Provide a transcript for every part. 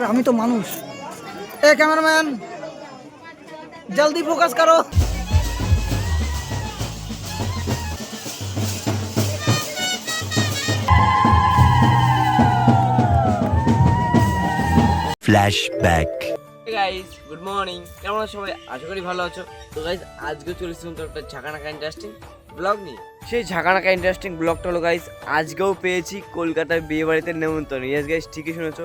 আরে আমি তো মানুষ। এ ক্যামেরাম্যান জলদি ফোকাস করো। ফ্ল্যাশব্যাক গাইজ গুড মর্নিং কেমন সবাই? আশা করি ভালো আছো। তো গাইজ আজকে চলেছিলাম তো একটা ঝাঁকা নাকা ইন্টারেস্টিং ব্লগ নিয়ে। সেই ঝাঁকানাকা ইন্টারেস্টিং ব্লগটা হলো গাইস আজকেও পেয়েছি কলকাতার বিয়ে বাড়িতে নেমন্তন্ন। ইয়েস গাইস ঠিকই শুনেছো,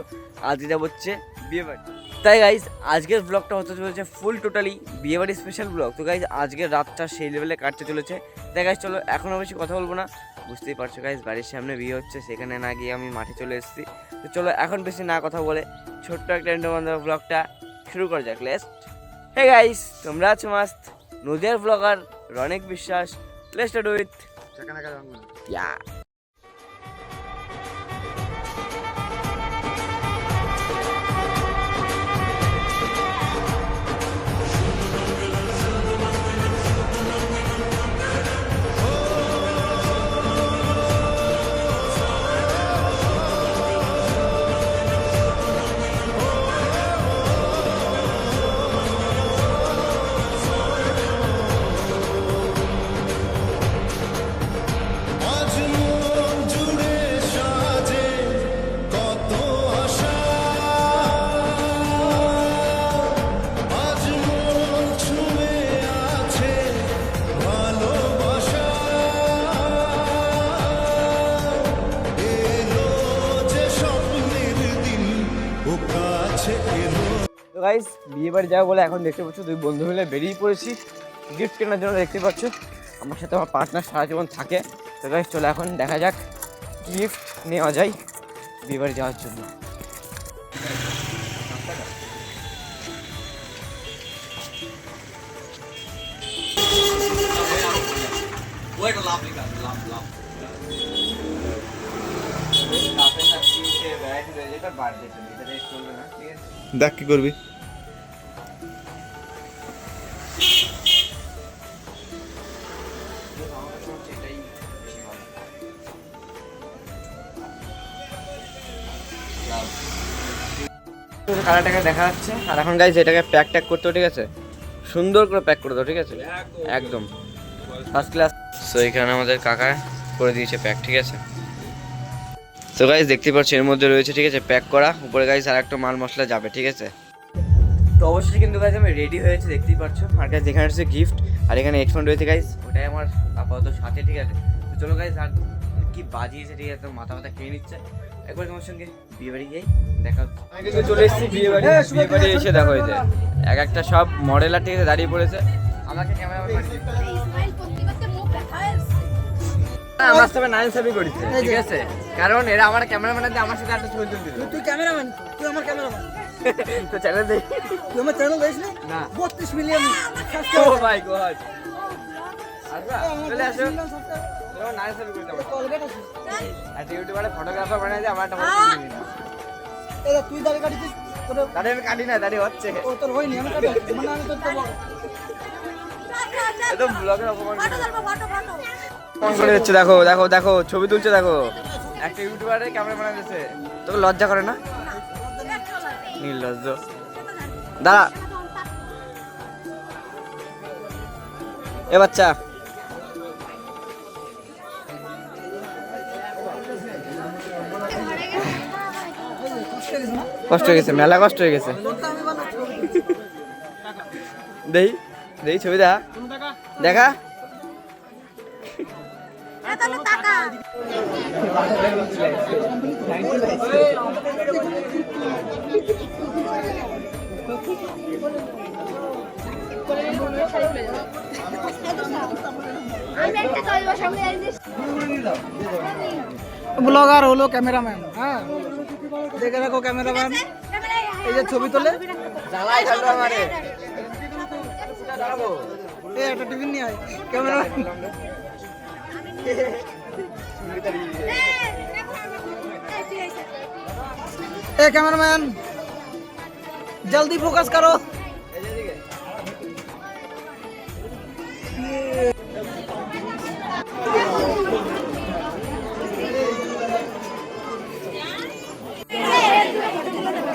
আজকে যাব হচ্ছে বিয়ে বাড়ি। তাই গাইস আজকের ব্লগটা হতে চলেছে ফুল টোটালি বিয়ে বাড়ি স্পেশাল ব্লগ তো গাইস আজকের রাতটা সেই লেভেলে কাটতে চলেছে। তাই গাইস চলো এখনও বেশি কথা বলব না। বুঝতেই পারছ গাইস বাড়ির সামনে বিয়ে হচ্ছে, সেখানে না গিয়ে আমি মাঠে চলে এসেছি। তো, চলো, এখন বেশি না কথা বলে ছোট্ট একটা এন্টারমেন্ট ব্লগটা শুরু করা যাক লেস্ট হে গাইস তোমরা আছো মাস্ত নদিয়ার ব্লগার রনেক বিশ্বাস। Let's do it. Yeah. বিয়ে বাড়ি যাব বলে এখন দেখতে পাচ্ছ দুই বন্ধু মিলে বেরিয়ে পড়েছি। গিফট কেনার জন্য দেখতে পাচ্ছ। আমার সাথে আমার পার্টনার সারা জীবন থাকে। তো গাইস চলো এখন দেখা যাক। গিফট নেওয়া যায় বিয়ে বাড়ি যাওয়ার জন্য। দেখ কি করবি? কালারটাকে দেখা যাচ্ছে। আর এখন গাইজ এটাকে প্যাক ট্যাক করতে ঠিক আছে। সুন্দর করে প্যাক করে দাও ঠিক আছে? একদম। ফার্স্ট ক্লাস সো এখানে আমাদের কাকা করে দিয়েছে প্যাক ঠিক আছে? তো গাইজ দেখতে পাচ্ছ এর মধ্যে রয়েছে ঠিক আছে প্যাক করা। উপরে গাইজ আর একটা মাল মশলা যাবে ঠিক আছে? তো অবশ্যই কিন্তু গাইজ আমি রেডি হয়েছে দেখতেই পাচ্ছ। আর গাইজ এখানে রয়েছে গিফট আর এখানে হেডফোন রয়েছে গাইজ ওটাই আমার আপাতত সাথে ঠিক আছে? তো চলো গাইজ আর কি বাজিয়েছে ঠিক আছে মাথা মাথা খেয়ে নিচ্ছে। একবার তোমার সঙ্গে এসে দেখা হয়েছে। এক একটা সব মডেলার ঠিক দাঁড়িয়ে পড়েছে। হ্যাঁ, আমার সাথে নাইন সাবি করেছে ঠিক আছে? কারণ এরা আমার ক্যামেরাম্যান আমার সাথে একটা ছবি তুলছিল তুই দেখ। তুই দাঁড়িয়ে কাটিছিস? দাঁড়িয়ে আমি কাটি না দাঁড়িয়ে হচ্ছে। ও তোর হয়নি আমি কাটি মানে আমি তোর একদম ব্লগের অপমান করে যাচ্ছে দেখো দেখো দেখো ছবি তুলছে দেখো। একটা ইউটিউবারে ক্যামেরা বানাইতেছে তোকে লজ্জা করে না? নির্লজ্জ দাঁড়া। এ বাচ্চা। কষ্ট হয়ে গেছে, মেলা কষ্ট হয়ে গেছে। দেই দেই ছবি দেখা। দেখা। ব্লগার হলো ক্যামেরাম্যান হ্যাঁ। দেখে রাখো ক্যামেরাম্যান এই যে ছবি তোলে জ্বালাই খালো আমারে এই একটা টিফিন নিয়ে আয় ক্যামেরাম্যান ए कैमरामैन जल्दी फोकस करो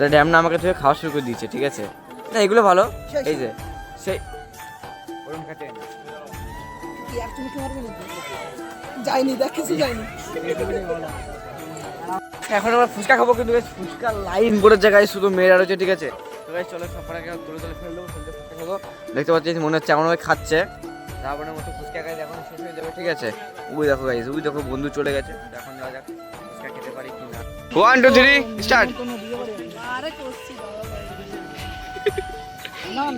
সেটা ড্যাম না আমাকে থেকে খাওয়া শুরু করে দিয়েছে ঠিক আছে? না এগুলো ভালো। এই যে সেই। ওরম কাটে যাইনি দেখ কিছু যায়নি এখন আমরা ফুচকা খাব কিন্তু ফুচকা লাইন করে জায়গায় শুধু মেয়েরা রয়েছে ঠিক আছে? তো guys, চলো সব কটাকে তুলে তুলে ফেলে দেবো ফেলতে ফুচকা খাব। দেখতে পাচ্ছি মনে হচ্ছে এমনভাবে খাচ্ছে। রাবণের মতো ফুচকা গাইজ এখন শেষ হয়ে যাবে ঠিক আছে? ওই দেখো গাইজ ওই দেখো বন্ধু চলে গেছে। এখন যাওয়া যাক ফুচকা খেতে পারি কি না ওয়ান টু থ্রি স্টার্ট আরে করছি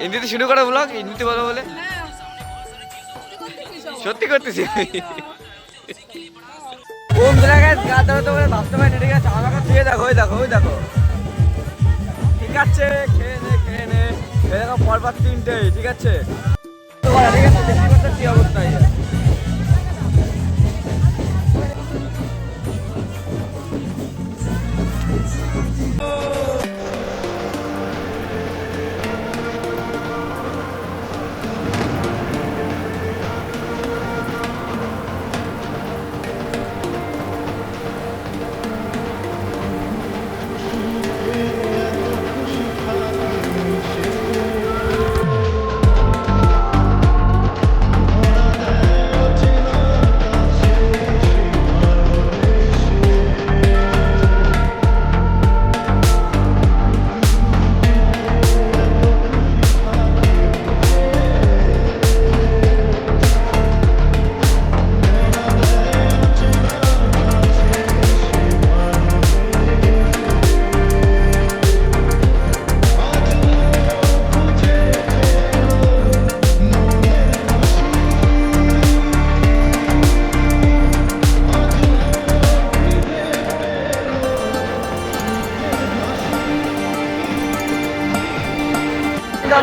হিন্দিতে শুরু করো ব্লগ হিন্দিতে বলো বলে। সত্যি করতেছি। কোন জায়গায় গা ধরে তো ভাবতে পারি ঠিক আছে আমাকে ধুয়ে দেখো ওই দেখো ওই দেখো। ঠিক আছে খেয়ে নে খেয়ে নে। দেখো পরপর তিনটেই ঠিক আছে? ঠিক আছে দেখতে পাচ্ছ কি অবস্থা এই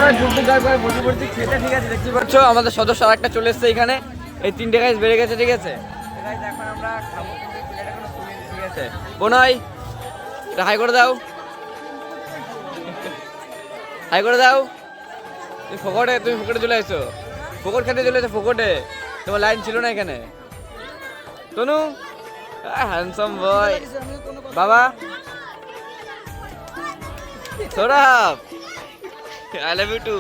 ঠিক আছে আমাদের সদস্য আরেকটা চলে এসছে এখানে। এই তিনটে গাছ বেড়ে গেছে, ঠিক আছে? বোনাই হাই করে দাও। হাই করে দাও। তুমি ফোকটে তুমি ফোকটে চলে এসো ফোকট খেতে চলে এসো ফোকটে। তোমার লাইন ছিল না এখানে। তনু হ্যান্ডসাম বয় বাবা। Sourav. I love you too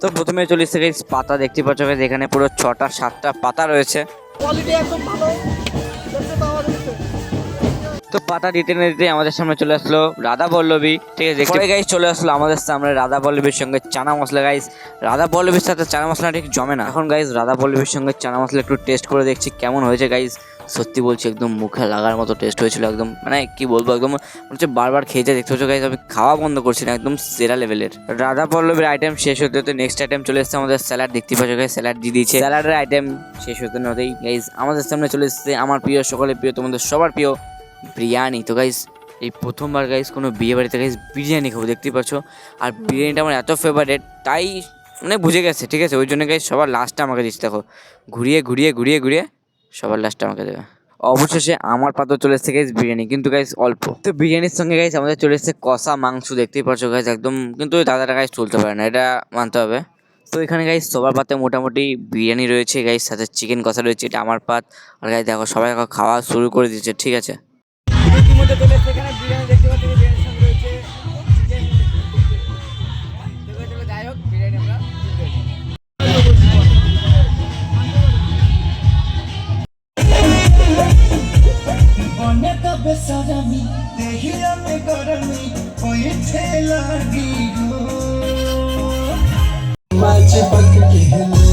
তো প্রথমে চলে এসেছে guys পাতা দেখতে পাচ্ছ এখানে পুরো ছটা সাতটা পাতা রয়েছে। কোয়ালিটি একদম ভালো। দেখতে পাওয়া যাচ্ছে। তো পাতা দিতে না দিতে আমাদের সামনে চলে আসলো রাধা পল্লবী। ঠিক আছে দেখতে গাইস চলে আসলো আমাদের সামনে রাধা পল্লবীর সঙ্গে চানা মশলা গাইস রাধা পল্লবীর সাথে চানা মশলা ঠিক জমে না। এখন গাইস রাধা পল্লবীর সঙ্গে চানা মশলা একটু টেস্ট করে দেখছি কেমন হয়েছে গাইস সত্যি বলছি, একদম মুখে লাগার মতো টেস্ট হয়েছিল, একদম মানে কি বলব, একদম মনে হচ্ছে বারবার খেয়ে খেয়েছে দেখতে হচ্ছে আমি খাওয়া বন্ধ করছি না, একদম সেরা লেভেলের রাধা পল্লবের আইটেম শেষ হতে হতে নেক্সট আইটেম চলে এসেছে আমাদের স্যালাড দেখতে পাচ্ছ গাইস স্যালাড দিয়ে দিয়েছে। স্যালাডের আইটেম শেষ হতে না হতেই গাইস আমাদের সামনে চলে এসেছে আমার প্রিয়, সকলের প্রিয়, তোমাদের সবার প্রিয় বিরিয়ানি। তো গাইস এই প্রথমবার গাইস কোনো বিয়ে বাড়িতে গাইস বিরিয়ানি খাব, দেখতেই পাচ্ছ। আর বিরিয়ানিটা আমার এত ফেভারেট তাই মানে বুঝে গেছে, ঠিক আছে? ওই জন্য গাইস সবার লাস্টটা আমাকে দিচ্ছে, দেখো। ঘুরিয়ে ঘুরিয়ে ঘুরিয়ে ঘুরিয়ে সবার লাস্টটা আমাকে দেবে। অবশেষে আমার পাত্র চলে এসেছে গাইস বিরিয়ানি। কিন্তু গাইস অল্প। তো বিরিয়ানির সঙ্গে গাইস আমাদের চলে এসেছে কষা মাংস দেখতেই পাচ্ছ গাইস একদম কিন্তু ওই দাদাটা গাইস চলতে পারে না এটা মানতে হবে। তো এখানে গাইস সবার পাতে মোটামুটি বিরিয়ানি রয়েছে গাইস সাথে চিকেন কষা রয়েছে এটা আমার পাত। আর গাইস দেখো সবাই এখন খাওয়া শুরু করে দিয়েছে ঠিক আছে? ইতিমধ্যে চলে এসেছে এখানে বিরিয়ানি माँ चिपक के